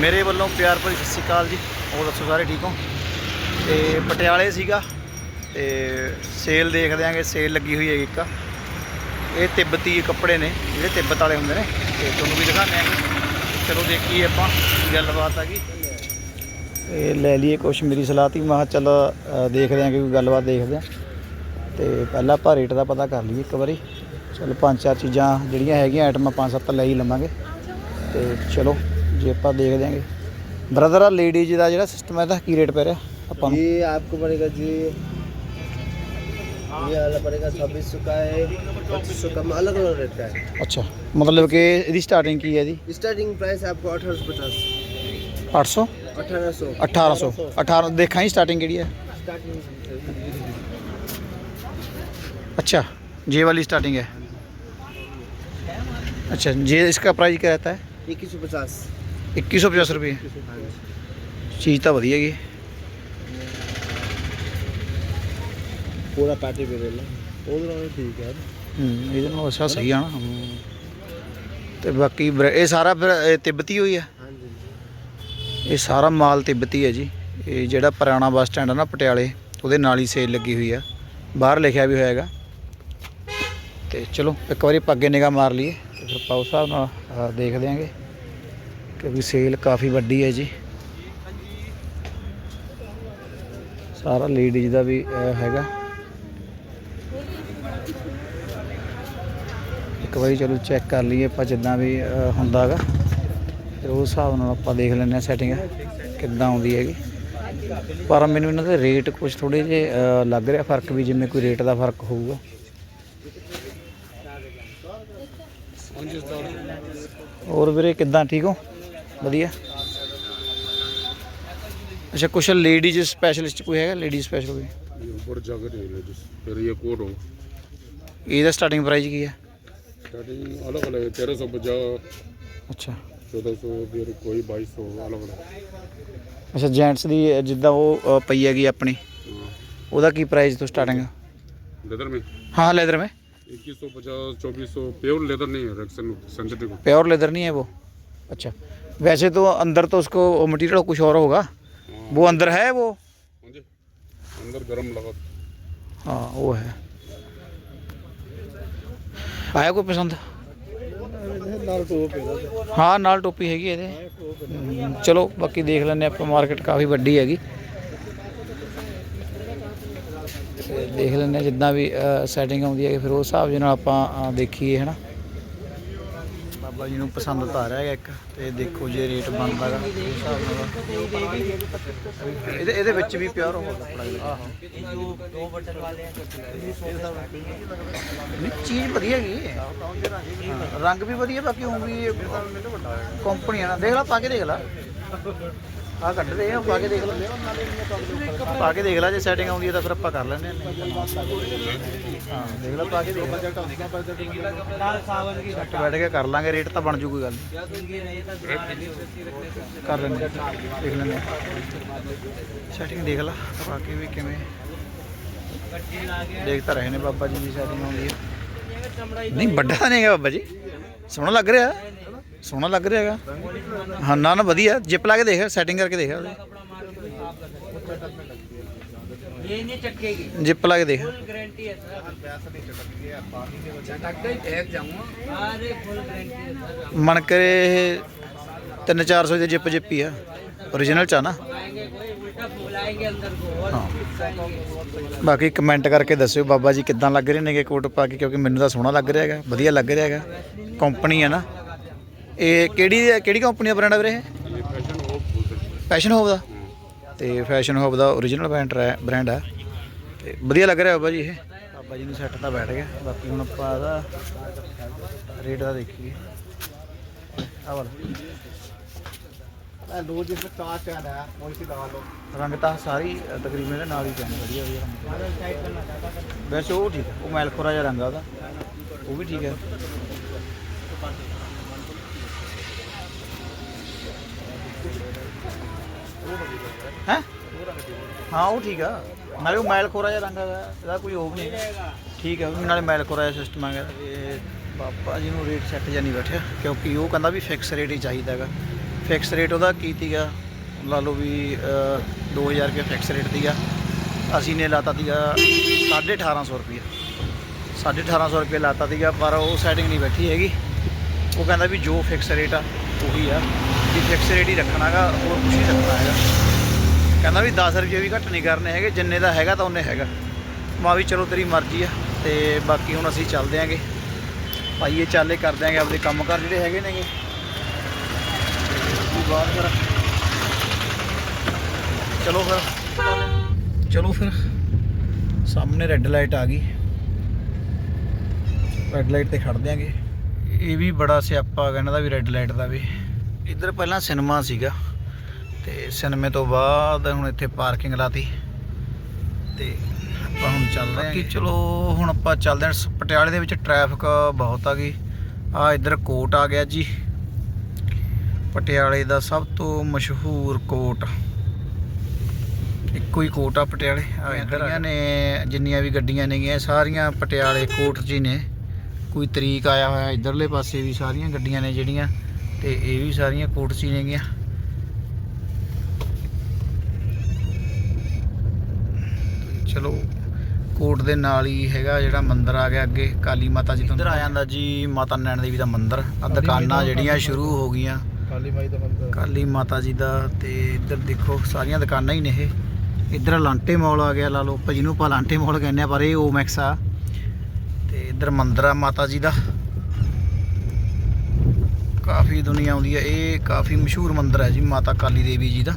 ਮੇਰੇ ਵੱਲੋਂ ਪਿਆਰ ਭਰੀ ਸਤਿ ਸ਼੍ਰੀ ਅਕਾਲ ਜੀ। ਹੋਰ ਦੱਸੋ ਸਾਰੇ ਠੀਕ ਹੋ? ਤੇ ਪਟਿਆਲੇ ਸੀਗਾ ਤੇ ਸੇਲ ਦੇਖ ਦਿਆਂਗੇ ਸੇਲ ਲੱਗੀ ਹੋਈ ਹੈ ਇੱਕ। ਇਹ ਤਿੱਬਤੀ ਕੱਪੜੇ ਨੇ ਜਿਹੜੇ ਤਿੱਬਤ ਵਾਲੇ ਹੁੰਦੇ ਨੇ। ਤੇ ਤੁਹਾਨੂੰ ਵੀ ਦਿਖਾਉਂਦੇ ਆਂਗੇ ਚਲੋ ਦੇਖੀਏ ਆਪਾਂ ਗੱਲਬਾਤ ਆ ਗਈ। ਇਹ ਲੈ ਲਈਏ ਕੁਛ ਮੇਰੀ ਸਲਾਹ ਤੀ। ਮੈਂ ਕਿਹਾ ਚੱਲ ਅ, ਦੇਖਦੇ ਆਂਗੇ ਕੋਈ ਗੱਲਬਾਤ ਦੇਖਦੇ ਆਂ ਤੇ ਪਹਿਲਾਂ ਆਪਾਂ ਰੇਟ ਦਾ ਪਤਾ ਕਰ ਲਈਏ ਇੱਕ ਵਾਰੀ। ਚਲ ਪੰਜ ਚਾਰ ਚੀਜ਼ਾਂ ਜਿਹੜੀਆਂ ਹੈਗੀਆਂ ਆਈਟਮਾਂ ਪੰਜ ਸੱਤ ਲੈ ਹੀ ਲਵਾਂਗੇ। ਤੇ ਚਲੋ। ਜੇ आप देख देंगे। ब्रदर ਆ ਲੇਡੀਜ਼ ਦਾ ਜਿਹੜਾ ਸਿਸਟਮ ਹੈ ਇਹਦਾ ਕੀ ਰੇਟ ਪੈ ਰਿਹਾ ਆਪਾਂ ये आपको पड़ेगा जी। ये वाला पड़ेगा छब्बीस सौ का है सौ का अलग अलग रेट है। ਅੱਛਾ ਮਤਲਬ ਕਿ ਇਹਦੀ ਸਟਾਰਟਿੰਗ ਕੀ ਹੈ ਇਹਦੀ स्टार्टिंग प्राइस आपको अठारह सौ पचास। 800 अठारह सौ। 1800 18 ਦੇਖਾਂ ਹੀ ਸਟਾਰਟਿੰਗ ਕਿਹੜੀ ਹੈ स्टार्टिंग अच्छा जे वाली स्टार्टिंग है। अच्छा जे इसका प्राइस क्या रहता है? इक्कीस सौ पचास। 2150 ਰੁਪਏ। ਚੀਜ਼ ਤਾਂ ਵਧੀਆ ਹੈਗੀ ਪੂਰਾ ਪੈਟੀ ਵੇਰੇਲਾ ਉਹਦੇ ਨਾਲ ਠੀਕ ਹੈ ਹੂੰ ਇਹਦੇ ਨਾਲ ਅੱਛਾ ਸਹੀ ਆ ਨਾ। ਤੇ ਬਾਕੀ ਇਹ ਸਾਰਾ ਫਿਰ ਤਿੱਬਤੀ ਹੋਈ ਆ? ਇਹ ਸਾਰਾ ਮਾਲ ਤਿੱਬਤੀ ਹੈ ਜੀ। ਇਹ ਜਿਹੜਾ ਪੁਰਾਣਾ ਬੱਸ ਸਟੈਂਡ ਆ ਨਾ ਪਟਿਆਲੇ ਉਹਦੇ ਨਾਲ ਹੀ ਸੇਲ ਲੱਗੀ ਹੋਈ ਆ। ਬਾਹਰ ਲਿਖਿਆ ਵੀ ਹੋਇਆ ਹੈਗਾ। ਤੇ ਚਲੋ ਇੱਕ ਵਾਰੀ ਆਪਾਂ ਅੱਗੇ ਨਿਗਾਹ ਮਾਰ ਲਈਏ। ਤੇ ਫਿਰ ਪਾਉ ਸਾਹਿਬ ਨਾਲ ਅਹ, ਦੇਖ ਦਿਆਂਗੇ ਕਿਉਂਕਿ ਸੇਲ ਕਾਫੀ ਵੱਡੀ ਹੈ ਜੀ। ਸਾਰਾ ਲੇਡੀਜ਼ ਦਾ ਵੀ ਹੈਗਾ। ਇੱਕ ਵਾਰੀ ਚਲੋ ਚੈੱਕ ਕਰ ਲਈਏ ਆਪਾਂ ਜਿੱਦਾਂ ਵੀ ਅਹ, ਹੁੰਦਾ ਹੈਗਾ ਫਿਰ ਉਸ ਹਿਸਾਬ ਨਾਲ ਆਪਾਂ ਦੇਖ ਲੈਂਦੇ ਹਾਂ ਸੈਟਿੰਗ ਕਿੱਦਾਂ ਆਉਂਦੀ ਹੈਗੀ। ਪਰ ਮੈਨੂੰ ਇਹਨਾਂ ਦੇ ਰੇਟ ਕੁਝ ਥੋੜੇ ਜਿਹੇ ਲੱਗ ਰਿਹਾ ਫ਼ਰਕ ਵੀ ਜਿਵੇਂ ਕੋਈ ਰੇਟ ਦਾ ਫ਼ਰਕ ਹੋਊਗਾ। ਹੋਰ ਵੀਰੇ ਕਿੱਦਾਂ ਠੀਕ ਹੋ? ਵਧੀਆ। ਅੱਛਾ ਕੁਛ ਲੇਡੀਜ਼ ਸਪੈਸ਼ਲਿਸਟ ਕੋਈ ਹੈਗਾ? ਲੇਡੀਜ਼ ਸਪੈਸ਼ਲ ਕੋਈ? ये ऊपर जाकर नहीं रहे फिर ये कोट ਇਹਦਾ ਸਟਾਰਟਿੰਗ ਪ੍ਰਾਈਸ ਕੀ ਹੈ? स्टार्टिंग अलग अलग है ਅੱਛਾ। चौदह सौ फिर कोई बाईस सौ ਅੱਛਾ ਜੈਂਟਸ ਦੀ ਜਿੱਦਾਂ ਉਹ ਪਈ ਹੈਗੀ ਆਪਣੀ। ਉਹਦਾ ਕੀ ਪ੍ਰਾਈਸ ਤੋਂ ਸਟਾਰਟਿੰਗ लेदर में ਹਾਂ ਲੈਦਰ ਮੈਂ। इक्कीस सौ पचास चौबीस सौ प्योर लेदर नहीं ਪਿਓਰ ਲੈਦਰ ਨਹੀਂ ਹੈ ਉਹ? ਅੱਛਾ। वैसे तो अंदर तो उसको मटेरियल कुछ और होगा वो अंदर है वो हाँ जी अंदर गर्म लगा हाँ वो है ਆਇਆ ਕੋਈ ਪਸੰਦ नाल टोप है ਹਾਂ ਨਾਲ ਟੋਪੀ ਹੈਗੀ ਇਹਦੇ ਹਮ, ਚਲੋ ਬਾਕੀ ਦੇਖ ਲੈਂਦੇ ਆਪਾਂ ਮਾਰਕੀਟ ਕਾਫੀ ਵੱਡੀ ਹੈਗੀ ਤੇ ਦੇਖ ਲੈਂਦੇ ਹਾਂ ਜਿੱਦਾਂ ਵੀ ਸੈਟਿੰਗ ਆਉਂਦੀ ਹੈ ਫਿਰ ਉਸ ਹਿਸਾਬ ਦੇ ਨਾਲ ਆਪਾਂ ਅ, ਦੇਖੀਏ ਹਨਾ ਬਾਬਾ ਜੀ ਨੂੰ ਪਸੰਦ ਤਾਂ ਆ ਰਿਹਾ ਇੱਕ ਤੇ ਦੇਖੋ ਜੇ ਰੇਟ ਬਣਦਾ ਨਾਲ ਇਹਦੇ ਇਹਦੇ ਵਿੱਚ ਵੀ ਪਿਓਰ ਹੋਊਗਾ ਕੱਪੜਾ ਆਹੋ। ਨਹੀਂ ਚੀਜ਼ ਵਧੀਆ ਹੈਗੀ ਹਾਂ, ਰੰਗ ਵੀ ਵਧੀਆ ਬਾਕੀ ਉਹ ਵੀ ਕੰਪਨੀ ਆ ਨਾ ਦੇਖ ਲੈ ਪਾ ਕੇ ਦੇਖ ਲੈ। ਆ ਕੱਢਦੇ ਆ ਪਾ ਕੇ ਦੇਖ ਲੈ ਪਾ ਕੇ ਦੇਖ ਲੈ, ਜੇ ਸੈਟਿੰਗ ਆਉਂਦੀ ਹੈ ਤਾਂ ਫਿਰ ਆਪਾਂ ਕਰ ਲੈਂਦੇ ਹਾਂ ਹਾਂ, ਦੇਖ ਲੈ, ਪਾ ਕੇ ਦੇਖ ਲੈ। ਬੈਠ ਕੇ ਕਰ ਲਾਂਗੇ ਰੇਟ ਤਾਂ ਬਣ ਜੂ ਕੋਈ ਗੱਲ ਕਰ ਲੈਂਦੇ ਦੇਖ ਲੈਂਦੇ ਸੈਟਿੰਗ ਦੇਖ ਲੈ, ਪਾ ਕੇ ਵੀ ਕਿਵੇਂ। ਦੇਖ ਤਾਂ ਰਹੇ ਨੇ ਬਾਬਾ ਜੀ ਦੀ ਸੈਟਿੰਗ ਆਉਂਦੀ ਹੈ। ਨਹੀਂ, ਵੱਡਾ ਤਾਂ ਨਹੀਂ ਹੈਗਾ ਬਾਬਾ ਜੀ। ਸੋਹਣਾ ਲੱਗ ਰਿਹਾ। ਸੋਹਣਾ ਲੱਗ ਰਿਹਾ ਹੈਗਾ ਹਾਂ ਨਾ ਨਾ ਵਧੀਆ ਜਿਪ ਲਾ ਕੇ ਦੇਖ ਸੈਟਿੰਗ ਕਰਕੇ ਦੇਖ ਉਹਦੀ ये नहीं चटकेगी ਜਿਪ ਲਾ ਕੇ ਦੇਖ गारंटी है सर चटक गई फेंक जाऊंगा अरे फुल गारंटी है सर ਮਨ ਕਰੇ ਇਹ 3-400 ਦੀ ਜਿਪ ਜਿਪ ਹੀ ਆ origignal ਚ ਆ ਨਾ आएंगे कोई उल्टा बुलाएंगे अंदर को और ਹਾਂ दिखाएंगे ਬਾਕੀ ਕਮੈਂਟ ਕਰਕੇ ਦੱਸਿਓ ਬਾਬਾ ਜੀ ਕਿੱਦਾਂ ਲੱਗ ਰਹੇ ਨੇਗੇ ਕੋਟ ਪਾ ਕੇ ਕਿਉਂਕਿ ਮੈਨੂੰ ਤਾਂ ਸੋਹਣਾ ਲੱਗ ਰਿਹਾ ਹੈਗਾ ਵਧੀਆ ਲੱਗ ਰਿਹਾ ਹੈਗਾ ਕੰਪਨੀ ਹੈ ਨਾ ਇਹ ਕਿਹੜੀ ਕਿਹੜੀ ਕੰਪਨੀ ਦਾ ਬ੍ਰਾਂਡ ਹੈ ਵੀਰੇ ਇਹ? ਫੈਸ਼ਨ ਹੋਪ ਦਾ? ਤੇ ਫੈਸ਼ਨ ਹੋਬ ਦਾ origignal ਬ੍ਰਾਂਡ ਹੈ ਬ੍ਰਾਂਡ ਹੈ ਤੇ ਵਧੀਆ ਲੱਗ ਰਿਹਾ ਬਾਬਾ ਜੀ ਇਹ? ਬਾਬਾ ਜੀ ਨੂੰ ਸੈੱਟ ਤਾਂ ਬੈਠ ਗਿਆ। ਬਾਕੀ ਹੁਣ ਆਪਾਂ ਦਾ ਰੇਟ ਦਾ ਦੇਖੀਏ। ਆ ਵਾਲਾ। ਲੋ ਰੰਗ ਤਾਂ ਸਾਰੀ ਤਕਰੀਬਨ ਇਹਦੇ ਨਾਲ ਹੀ ਪੈਣ ਵਧੀਆ ਵਧੀਆ ਵੈਸੇ ਉਹ ਠੀਕ ਉਹ ਮੈਲਖੋਰਾ ਜਿਹਾ ਰੰਗ ਆ ਉਹਦਾ। ਉਹ ਵੀ ਠੀਕ ਹੈ ਹੈ? ਹਾਂ ਉਹ ਠੀਕ ਆ। ਨਾਲੇ ਉਹ ਮੈਲਖੋਰਾ ਜਿਹਾ ਰੰਗ ਹੈਗਾ ਇਹਦਾ ਕੋਈ ਉਹ ਨਹੀਂ। ਠੀਕ ਹੈ ਨਾਲੇ ਮੈਲਖੋਰਾ ਜਿਹਾ ਸਿਸਟਮ ਹੈਗਾ। ਇਹ ਬਾਬਾ ਜੀ ਨੂੰ ਰੇਟ ਸੈੱਟ ਜਾਂ ਨਹੀਂ ਬੈਠਿਆ ਕਿਉਂਕਿ ਉਹ ਕਹਿੰਦਾ ਵੀ ਫਿਕਸ ਰੇਟ ਹੀ ਚਾਹੀਦਾ ਹੈਗਾ। ਫਿਕਸ ਰੇਟ ਉਹਦਾ ਕੀ ਤੀਗਾ ਲਾ ਲਓ ਵੀ ਅ, 2000 ਰੁਪਏ ਫਿਕਸ ਰੇਟ ਤੀਗਾ ਅਸੀਂ ਨੇ ਲਾਤਾ ਤੀਗਾ 1850 ਰੁਪਏ 1850 ਰੁਪਏ ਲਾਤਾ ਤੀਗਾ ਪਰ ਉਹ ਸੈਟਿੰਗ ਨਹੀਂ ਬੈਠੀ ਹੈਗੀ। ਉਹ ਕਹਿੰਦਾ ਵੀ ਜੋ ਫਿਕਸ ਰੇਟ ਆ ਉਹੀ ਆ। ਵੀ ਫਿਕਸ ਰੇਟ ਹੀ ਰੱਖਣਾਗਾ ਹੋਰ ਕੁਝ ਨਹੀਂ ਰੱਖਣਾ ਹੈਗਾ। ਕਹਿੰਦਾ ਵੀ 10 ਰੁਪਏ ਵੀ ਘੱਟ ਨਹੀਂ ਕਰਨੇ ਹੈਗੇ, ਜਿੰਨੇ ਦਾ ਹੈਗਾ ਤਾਂ ਉਹਨੇ ਹੈਗਾ। ਮਾ ਵੀ ਚਲੋ ਤੇਰੀ ਮਰਜ਼ੀ ਆ, ਤੇ ਬਾਕੀ ਹੁਣ ਅਸੀਂ ਚੱਲਦੇ ਆਂਗੇ। ਭਾਈ ਇਹ ਚਾਲੇ ਕਰ ਦਿਆਂਗੇ ਆਪਦੇ ਕੰਮ ਕਰ ਜਿਹੜੇ ਹੈਗੇ ਨੇਗੇ। ਤੇ ਉਸ ਫਿਰ ਚਲੋ ਫਿਰ। ਚਲੋ ਫਿਰ। ਸਾਹਮਣੇ ਰੈੱਡ ਲਾਈਟ ਆ ਗਈ। ਰੈੱਡ ਲਾਈਟ ਤੇ ਖੜ ਦਿਆਂਗੇ। ਇਹ ਵੀ ਬੜਾ ਸਿਆਪਾ ਕਹਿੰਦਾ ਦਾ ਵੀ ਰੈੱਡ ਲਾਈਟ ਦਾ ਵੀ। ਇੱਧਰ ਪਹਿਲਾਂ ਸਿਨੇਮਾ ਸੀਗਾ ਤੇ ਸਿਨੇਮੇ ਤੋਂ ਬਾਅਦ ਹੁਣ ਇੱਥੇ ਪਾਰਕਿੰਗ ਲਾਤੀ ਤੇ ਆਪਾਂ ਹੁਣ ਚੱਲਦੇ ਆਂ ਕਿ ਚਲੋ ਹੁਣ ਆਪਾਂ ਚੱਲਦੇ ਸ- ਪਟਿਆਲੇ ਦੇ ਵਿੱਚ ਟ੍ਰੈਫਿਕ ਬਹੁਤ ਆ ਗਈ। ਆ ਇੱਧਰ ਕੋਟ ਆ ਗਿਆ ਜੀ। ਪਟਿਆਲੇ ਦਾ ਸਭ ਤੋਂ ਮਸ਼ਹੂਰ ਕੋਟ। ਇੱਕੋ ਹੀ ਕੋਟ ਆ ਪਟਿਆਲੇ। ਆ ਇੱਧਰ ਨੇ ਜਿੰਨੀਆਂ ਵੀ ਗੱਡੀਆਂ ਨੇਗੀਆਂ ਸਾਰੀਆਂ ਪਟਿਆਲੇ ਕੋਟ 'ਚ ਹੀ ਨੇ। ਕੋਈ ਤਰੀਕ ਆਇਆ ਹੋਇਆ ਇੱਧਰਲੇ ਪਾਸੇ ਵੀ ਸਾਰੀਆਂ ਗੱਡੀਆਂ ਨੇ ਜਿਹੜੀਆਂ। ਤੇ ਇਹ ਵੀ ਸਾਰੀਆਂ ਕੋਟ 'ਚ ਹੀ ਨੇਗੀਆਂ। ਚਲੋ ਕੋਟ ਦੇ ਨਾਲ ਹੀ ਹੈਗਾ ਜਿਹੜਾ ਮੰਦਿਰ ਆ ਗਿਆ ਅੱਗੇ ਕਾਲੀ ਮਾਤਾ ਜੀ ਤੋਂ। ਇੱਧਰ ਆ ਜਾਂਦਾ ਜੀ ਮਾਤਾ ਨੈਣ ਦੇਵੀ ਦਾ ਮੰਦਿਰ। ਆ ਦੁਕਾਨਾਂ ਜਿਹੜੀਆਂ ਸ਼ੁਰੂ ਹੋ ਗਈਆਂ। ਕਾਲੀ ਮਾਈ ਦਾ ਮੰਦਰ। ਕਾਲੀ ਮਾਤਾ ਜੀ ਦਾ ਤੇ ਇੱਧਰ ਦੇਖੋ ਸਾਰੀਆਂ ਦੁਕਾਨਾਂ ਹੀ ਨੇ ਇਹ। ਇੱਧਰ ਲਾਂਟੇ ਮਾਲ ਆ ਗਿਆ ਲਾ ਲਓ ਜਿਹਨੂੰ ਆਪਾਂ ਲਾਂਟੇ ਮਾਲ ਕਹਿੰਦੇ ਆ ਪਰ ਇਹ ਓਮੈਕਸ ਆ। ਤੇ ਇੱਧਰ ਮੰਦਿਰ ਆ ਮਾਤਾ ਜੀ ਦਾ। ਕਾਫੀ ਦੁਨੀਆ ਆਉਂਦੀ ਹੈ। ਇਹ ਕਾਫੀ ਮਸ਼ਹੂਰ ਮੰਦਿਰ ਹੈ ਜੀ ਮਾਤਾ ਕਾਲੀ ਦੇਵੀ ਜੀ ਦਾ।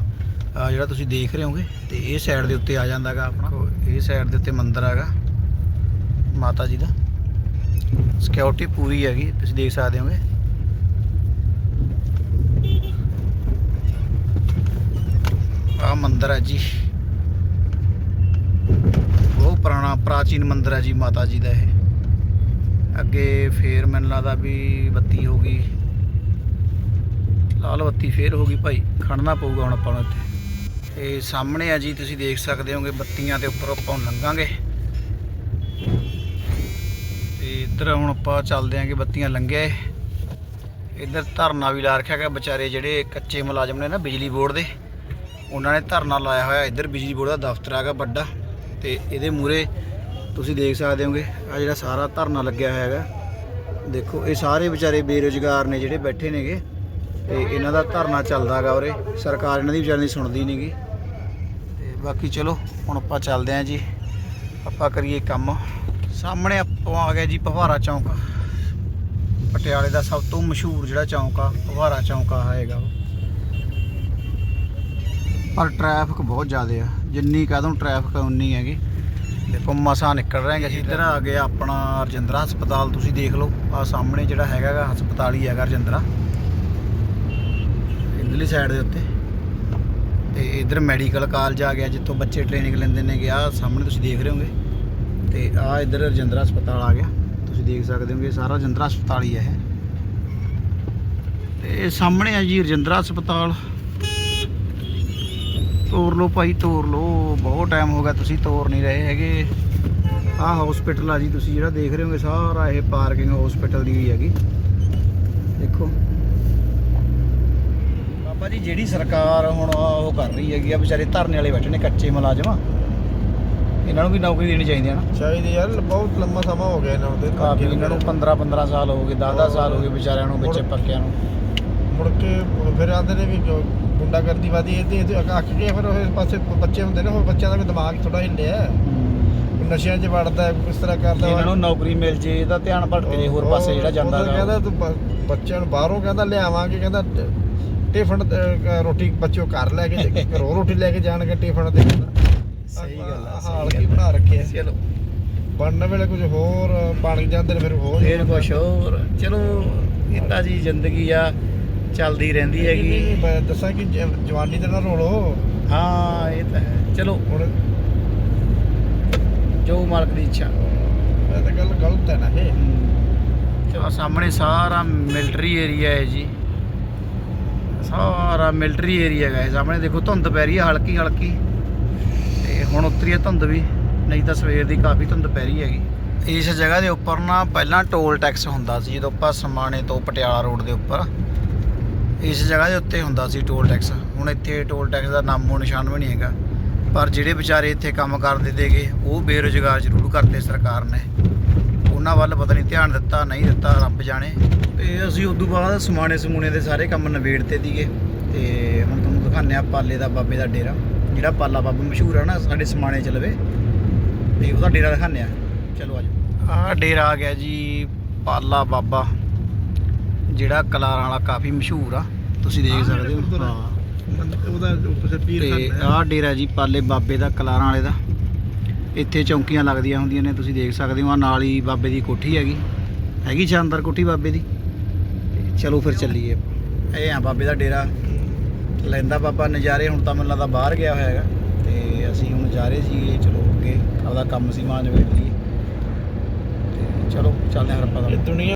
ਜਿਹੜਾ ਤੁਸੀਂ ਦੇਖ ਰਹੇ ਹੋਗੇ ਤੇ ਇਹ ਸਾਈਡ ਦੇ ਉੱਤੇ ਆ ਜਾਂਦਾਗਾ ਆਪਣਾ। ਇਹ ਸਾਈਡ ਦੇ ਉੱਤੇ ਮੰਦਿਰ ਹੈਗਾ ਮਾਤਾ ਜੀ ਦਾ। ਸਿਕਿਉਰਿਟੀ ਪੂਰੀ ਹੈਗੀ ਤੁਸੀਂ ਦੇਖ ਸਕਦੇ ਹੋਗੇ। ਆ ਮੰਦਿਰ ਹੈ ਜੀ। ਬਹੁਤ ਪੁਰਾਣਾ ਪ੍ਰਾਚੀਨ ਮੰਦਿਰ ਹੈ ਜੀ ਮਾਤਾ ਜੀ ਦਾ ਇਹ। ਅੱਗੇ ਫੇਰ ਮੈਨੂੰ ਲੱਗਦਾ ਵੀ ਬੱਤੀ ਹੋ ਗਈ। ਲਾਲ ਬੱਤੀ ਫੇਰ ਹੋ ਗਈ ਭਾਈ, ਖੜਨਾ ਪਊਗਾ ਹੁਣ ਆਪਾਂ ਨੂੰ ਇੱਥੇ। ਇਹ ਸਾਹਮਣੇ ਆ ਜੀ, ਤੁਸੀਂ ਦੇਖ ਸਕਦੇ ਹੋਗੇ, ਬੱਤੀਆਂ ਦੇ ਉੱਪਰ ਆਪਾਂ ਹੁਣ ਲੰਘਾਂਗੇ। ਤੇ ਇੱਧਰ ਹੁਣ ਆਪਾਂ ਚੱਲਦੇ ਆਂਗੇ, ਬੱਤੀਆਂ ਲੰਘਿਆ ਇੱਧਰ ਧਰਨਾ ਵੀ ਲਾ ਰੱਖਿਆ ਗਿਆ, ਵਿਚਾਰੇ ਜਿਹੜੇ ਕੱਚੇ ਮੁਲਾਜ਼ਮ ਨੇ ਨਾ ਬਿਜਲੀ ਬੋਰਡ ਦੇ, ਉਹਨਾਂ ਨੇ ਧਰਨਾ ਲਾਇਆ ਹੋਇਆ, ਇੱਧਰ ਬਿਜਲੀ ਬੋਰਡ ਦਾ ਦਫ਼ਤਰ ਹੈਗਾ ਵੱਡਾ। ਤੇ ਇਹਦੇ ਮੂਰੇ ਤੁਸੀਂ ਦੇਖ ਸਕਦੇ ਹੋਗੇ, ਆ ਜਿਹੜਾ ਸਾਰਾ ਧਰਨਾ ਲੱਗਿਆ ਹੋਇਆ ਹੈਗਾ। ਦੇਖੋ, ਇਹ ਸਾਰੇ ਵਿਚਾਰੇ ਬੇਰੁਜ਼ਗਾਰ ਨੇ ਜਿਹੜੇ ਬੈਠੇ ਨੇਗੇ। ਤੇ ਇਹਨਾਂ ਦਾ ਧਰਨਾ ਚੱਲਦਾ ਹੈਗਾ ਉਰੇ। ਸਰਕਾਰ ਇਹਨਾਂ ਦੀ ਵਿਚਾਰਿਆਂ ਦੀ ਸੁਣਦੀ ਨਹੀਂਗੀ ਤੇ ਬਾਕੀ ਚਲੋ, ਹੁਣ ਆਪਾਂ ਚੱਲਦੇ ਆਂ ਜੀ। ਆਪਾਂ ਕਰੀਏ ਕੰਮ। ਸਾਹਮਣੇ ਆਪਾਂ ਆ ਗਿਆ ਜੀ ਪਵਾਰਾ ਚੌਂਕ। ਪਟਿਆਲੇ ਦਾ ਸਭ ਤੋਂ ਮਸ਼ਹੂਰ ਜਿਹੜਾ ਚੌਂਕ ਆ, ਪਵਾਰਾ ਚੌਂਕ ਆ ਹੈਗਾ ਉਹ। ਪਰ ਟ੍ਰੈਫਿਕ ਬਹੁਤ ਜ਼ਿਆਦਾ ਆ। ਜਿੰਨੀ ਕਹਿ ਦੂੰ ਟ੍ਰੈਫਿਕ ਉਨੀ ਹੈਗੀ। ਦੇਖੋ, ਮਸਾਂ ਨਿਕਲ ਰਹੇ ਹਾਂ ਅਸੀਂ ਇੱਧਰ ਆ ਗਏ ਆਪਣਾ ਰਜਿੰਦਰਾ ਹਸਪਤਾਲ। ਤੁਸੀਂ ਦੇਖ ਲਓ ਆ ਸਾਹਮਣੇ ਜਿਹੜਾ ਹੈਗਾ ਹਸਪਤਾਲ ਹੀ ਹੈਗਾ ਰਜਿੰਦਰਾ। ਇਧਰਲੀ ਸਾਈਡ ਦੇ ਉੱਤੇ। ਤੇ ਇਧਰ ਮੈਡੀਕਲ ਕਾਲਜ ਆ ਗਿਆ, ਜਿੱਥੋਂ ਬੱਚੇ ਟ੍ਰੇਨਿੰਗ ਲੈਂਦੇ ਨੇ ਗਿਆ ਸਾਹਮਣੇ ਤੁਸੀਂ ਦੇਖ ਰਹੇ ਹੋਗੇ। ਤੇ ਆ ਇਧਰ ਰਜਿੰਦਰਾ ਹਸਪਤਾਲ ਆ ਗਿਆ। ਤੁਸੀਂ ਦੇਖ ਸਕਦੇ ਹੋਗੇ ਸਾਰਾ ਰਜਿੰਦਰਾ ਹਸਪਤਾਲ ਹੀ ਹੈ ਇਹ। ਤੇ ਸਾਹਮਣੇ ਆ ਜੀ ਰਜਿੰਦਰਾ ਹਸਪਤਾਲ। ਤੋਰ ਲਓ ਭਾਈ, ਤੋਰ ਲਓ। ਬਹੁਤ ਟਾਈਮ ਹੋ ਗਿਆ, ਤੁਸੀਂ ਤੋਰ ਨਹੀਂ ਰਹੇ ਹੈਗੇ। ਆਹ ਹਸਪੀਟਲ ਆ ਜੀ, ਤੁਸੀਂ ਜਿਹੜਾ ਦੇਖ ਰਹੇ ਹੋਗੇ, ਸਾਰਾ ਇਹ ਪਾਰਕਿੰਗ ਹਸਪੀਟਲ ਦੀ ਹੋਈ ਹੈਗੀ। ਦੇਖੋ। ਬਾਬਾ ਜੀ ਜਿਹੜੀ ਸਰਕਾਰ ਹੁਣ ਉਹ ਕਰ ਰਹੀ ਹੈਗੀ ਆ ਵਿਚਾਰੇ ਧਰਨੇ ਵਾਲੇ ਬੈਠੇ ਨੇ ਕੱਚੇ ਮੁਲਾਜ਼ਮ। ਇਹਨਾਂ ਨੂੰ ਵੀ ਨੌਕਰੀ ਦੇਣੀ ਚਾਹੀਦੀ ਹੈ ਨਾ। ਚਾਹੀਦੀ ਯਾਰ ਬਹੁਤ ਲੰਮਾ ਸਮਾਂ ਹੋ ਗਿਆ ਇਹਨਾਂ ਨੂੰ ਤੇ ਕਾਫੀ ਇਹਨਾਂ ਨੂੰ 15 15 ਸਾਲ ਹੋ ਗਏ 10 10 ਸਾਲ ਹੋ ਗਏ ਵਿਚਾਰਿਆਂ ਨੂੰ ਵਿੱਚ ਪੱਕਿਆਂ ਨੂੰ। ਮੁੜ ਕੇ ਫਿਰ ਆਂਦੇ ਨੇ ਵੀ ਜੋ ਗੁੰਡਾਗਰਦੀ ਵਾਦੀ ਇਹਦੇ ਇਹਦੇ ਅੱਕ ਕੇ ਫਿਰ ਉਹ ਪਾਸੇ ਬੱਚੇ ਹੁੰਦੇ ਨੇ ਉਹ ਬੱਚਿਆਂ ਦਾ ਵੀ ਦਿਮਾਗ ਥੋੜਾ ਹਿੱਲਿਆ ਹੈ। ਨਸ਼ਿਆਂ 'ਚ ਵੜਦਾ ਇਸ ਤਰ੍ਹਾਂ ਕਰਦਾ ਇਹਨਾਂ ਨੂੰ ਨੌਕਰੀ ਮਿਲ ਜੇ ਇਹਦਾ ਧਿਆਨ ਭਟਕ ਜੇ ਹੋਰ ਪਾਸੇ ਜਿਹੜਾ ਜਾਂਦਾ ਉਹ ਤਾਂ। ਕਹਿੰਦਾ ਤੂੰ ਬੱਚਿਆਂ ਨੂੰ ਬਾਹਰੋਂ ਕਹਿੰਦਾ ਲਿਆਵਾਂਗੇ ਕਹਿੰਦਾ ਟਿਫਨ ਰੋਟੀ ਬੱਚਿਓ ਘਰ ਲੈ ਕੇ ਘਰੋਂ ਰੋਟੀ ਲੈ ਕੇ ਜਾਣਗੇ ਟਿਫਨ ਤੇ ਸਹੀ ਗੱਲ ਆ, ਹਾਲ ਕੀ ਬਣਾ ਰੱਖਿਆ। ਚਲੋ ਬਣਨ ਵੇਲੇ ਕੁਝ ਹੋਰ ਬਣ ਜਾਂਦੇ ਨੇ ਫਿਰ ਹੋਰ ਫੇਰ ਕੁਛ ਹੋਰ। ਚਲੋ ਇਹ ਤਾਂ ਜੀ ਜ਼ਿੰਦਗੀ ਆ ਚੱਲਦੀ ਰਹਿੰਦੀ ਹੈਗੀ। ਮੈਂ ਦੱਸਾਂ ਕਿ ਜਵਾਨੀ ਦੇ ਨਾਲ ਰੋਲੋ। ਹਾਂ ਇਹ ਤਾਂ ਹੈ। ਚਲੋ ਹੁਣ ਜੋ ਮਾਲਕ ਦੀ ਇੱਛਾ। ਇਹ ਤਾਂ ਗੱਲ ਗਲਤ ਹੈ ਨਾ ਇਹ। ਚਲੋ ਸਾਹਮਣੇ ਸਾਰਾ ਮਿਲਟਰੀ ਏਰੀਆ ਹੈ ਜੀ। ਸਾਰਾ ਮਿਲਟਰੀ ਏਰੀਆ ਹੈ ਸਾਹਮਣੇ। ਦੇਖੋ, ਧੁੰਦ ਪੈ ਰਹੀ ਹੈ, ਹਲਕੀ ਹਲਕੀ। ਤੇ ਹੁਣ ਉਤਰੀ ਹੈ ਧੁੰਦ ਵੀ, ਨਹੀਂ ਤਾਂ ਸਵੇਰ ਦੀ ਕਾਫੀ ਧੁੰਦ ਪੈ ਰਹੀ ਹੈਗੀ। ਇਸ ਜਗ੍ਹਾ ਦੇ ਉੱਪਰ ਨਾ ਪਹਿਲਾਂ ਟੋਲ ਟੈਕਸ ਹੁੰਦਾ ਸੀ, ਜਦੋਂ ਆਪਾਂ ਸਮਾਣੇ ਤੋਂ ਪਟਿਆਲਾ ਰੋਡ ਦੇ ਉੱਪਰ। ਇਸ ਜਗ੍ਹਾ ਦੇ ਉੱਤੇ ਹੁੰਦਾ ਸੀ ਟੋਲ ਟੈਕਸ। ਹੁਣ ਇੱਥੇ ਟੋਲ ਟੈਕਸ ਦਾ ਨਾਮੋ ਨਿਸ਼ਾਨ ਵੀ ਨਹੀਂ ਹੈਗਾ। ਪਰ ਜਿਹੜੇ ਵਿਚਾਰੇ ਇੱਥੇ ਕੰਮ ਕਰਦੇ ਤੇਗੇ ਉਹ ਬੇਰੁਜ਼ਗਾਰ ਜ਼ਰੂਰ ਕਰਤੇ ਸਰਕਾਰ ਨੇ। ਉਹਨਾਂ ਵੱਲ ਪਤਾ ਨਹੀਂ ਧਿਆਨ ਦਿੱਤਾ ਨਹੀਂ ਦਿੱਤਾ ਰੱਬ ਜਾਣੇ। ਤੇ ਅਸੀਂ ਉਦੋਂ ਬਾਅਦ ਸਮਾਣੇ ਸਮੂਣੇ ਦੇ ਸਾਰੇ ਕੰਮ ਨਿਬੇੜਤੇ ਦੀਗੇ ਤੇ ਹੁਣ ਤੁਹਾਨੂੰ ਦਿਖਾਉਂਦੇ ਆ ਪਾਲੇ ਦਾ ਬਾਬੇ ਦਾ ਡੇਰਾ ਜਿਹੜਾ ਪਾਲਾ ਬਾਬਾ ਮਸ਼ਹੂਰ ਆ ਨਾ ਸਾਡੇ ਸਮਾਣੇ ਚ ਲਵੇ। ਤੇ ਉਹਦਾ ਡੇਰਾ ਦਿਖਾਉਂਦੇ ਆ ਚਲੋ ਆਜੋ ਆਹ ਡੇਰਾ ਆ ਗਿਆ ਜੀ ਪਾਲਾ ਬਾਬਾ ਜਿਹੜਾ ਕਲਾਰਾਂ ਵਾਲਾ ਕਾਫੀ ਮਸ਼ਹੂਰ ਆ। ਤੁਸੀਂ ਦੇਖ ਸਕਦੇ ਹੋ। ਹਾਂ। ਉਹਦਾ ਉੱਪਰ ਪੀਰ ਤੇ ਖਾਨਾ ਆਹ ਡੇਰਾ ਜੀ ਪਾਲੇ ਬਾਬੇ ਦਾ ਕਲਾਰਾਂ ਵਾਲੇ ਦਾ। ਇੱਥੇ ਚੌਂਕੀਆਂ ਲੱਗਦੀਆਂ ਹੁੰਦੀਆਂ ਨੇ, ਤੁਸੀਂ ਦੇਖ ਸਕਦੇ ਹੋ ਆ ਨਾਲ ਹੀ ਬਾਬੇ ਦੀ ਕੋਠੀ ਹੈਗੀ। ਹੈਗੀ ਸ਼ਾਨਦਾਰ ਕੋਠੀ ਬਾਬੇ ਦੀ। ਤੇ ਚਲੋ ਫਿਰ ਚੱਲੀਏ। ਇਹ ਆ ਬਾਬੇ ਦਾ ਡੇਰਾ। ਲੈਂਦਾ ਬਾਬਾ ਨਜ਼ਾਰੇ, ਹੁਣ ਤਾਂ ਮੈਨੂੰ ਲੱਗਦਾ ਬਾਹਰ ਗਿਆ ਹੋਇਆ ਹੈਗਾ। ਤੇ ਅਸੀਂ ਹੁਣ ਜਾ ਰਹੇ ਸੀਗੇ, ਚਲੋ ਅੱਗੇ ਆਪਦਾ ਕੰਮ ਸੀ, ਮਾਂ ਨਵੇੜ ਲਈਏ। ਤੇ ਚਲੋ, ਚੱਲਦੇ ਹਾਂ ਫਿਰ ਆਪਾਂ ਦੁਨੀਆ